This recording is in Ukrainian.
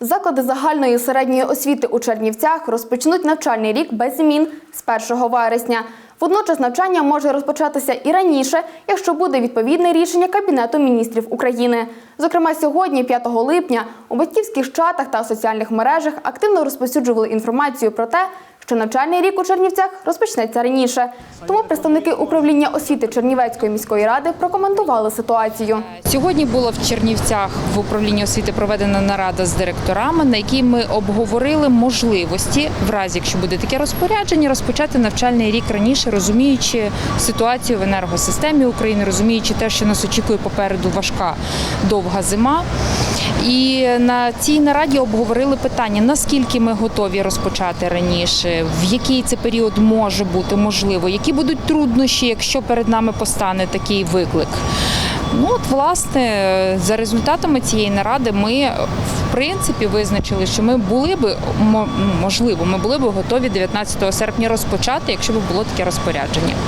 Заклади загальної середньої освіти у Чернівцях розпочнуть навчальний рік без змін з 1 вересня. Водночас навчання може розпочатися і раніше, якщо буде відповідне рішення Кабінету міністрів України. Зокрема, сьогодні, 5 липня, у батьківських чатах та соціальних мережах активно розповсюджували інформацію про те, що навчальний рік у Чернівцях розпочнеться раніше. Тому представники управління освіти Чернівецької міської ради прокоментували ситуацію. Сьогодні було в Чернівцях в управлінні освіти проведена нарада з директорами, на якій ми обговорили можливості, в разі якщо буде таке розпорядження, розпочати навчальний рік раніше, розуміючи ситуацію в енергосистемі України, розуміючи те, що нас очікує попереду важка довга зима. І на цій нараді обговорили питання, наскільки ми готові розпочати раніше, в який це період може бути можливо, які будуть труднощі, якщо перед нами постане такий виклик. Ну от власне за результатами цієї наради ми в принципі визначили, що ми були би можливо, ми були б готові 19 серпня розпочати, якщо б було таке розпорядження.